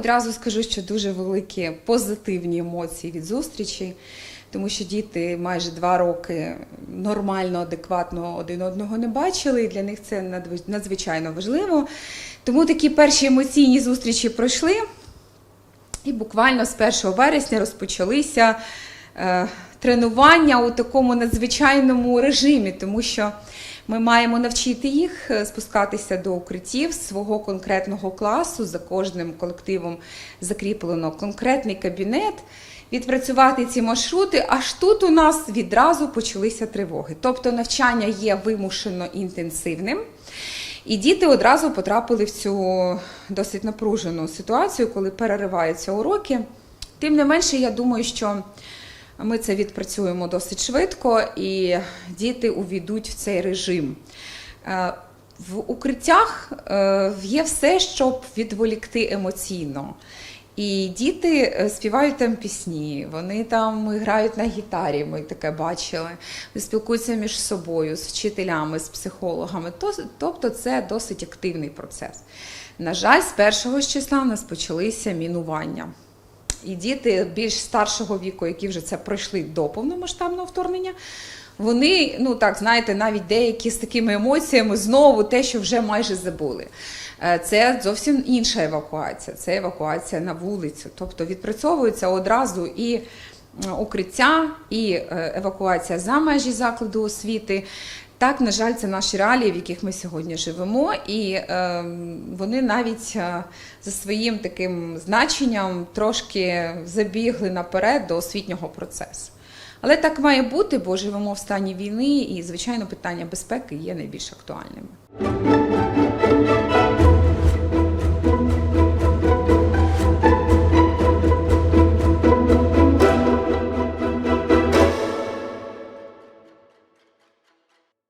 одразу скажу, що дуже великі позитивні емоції від зустрічі, тому що діти майже два роки нормально, адекватно один одного не бачили, і для них це надзвичайно важливо. Тому такі перші емоційні зустрічі пройшли. І буквально з 1 вересня розпочалися е, тренування у такому надзвичайному режимі, тому що ми маємо навчити їх е, спускатися до укриттів свого конкретного класу. За кожним колективом закріплено конкретний кабінет. Відпрацювати ці маршрути, аж тут у нас відразу почалися тривоги. Тобто навчання є вимушено інтенсивним. І діти одразу потрапили в цю досить напружену ситуацію, коли перериваються уроки. Тим не менше, я думаю, що ми це відпрацюємо досить швидко, і діти увійдуть в цей режим. Е, В укриттях е, є все, щоб відволікти емоційно. І діти е, співають там пісні, вони там грають на гітарі, ми таке бачили, спілкуються між собою, з вчителями, з психологами. Тобто це досить активний процес. На жаль, з першого числа в нас почалися мінування. І діти більш старшого віку, які вже це пройшли до повномасштабного вторгнення, вони, ну так, знаєте, навіть деякі з такими емоціями знову те, що вже майже забули. Е, Це зовсім інша евакуація, це евакуація на вулицю. Тобто відпрацьовується одразу і укриття, і е, евакуація за межі закладу освіти. Так, на жаль, це наші реалії, в яких ми сьогодні живемо, і е, вони навіть е, за своїм таким значенням трошки забігли наперед до освітнього процесу. Але так має бути, бо живемо в стані війни, і звичайно питання безпеки є найбільш актуальними.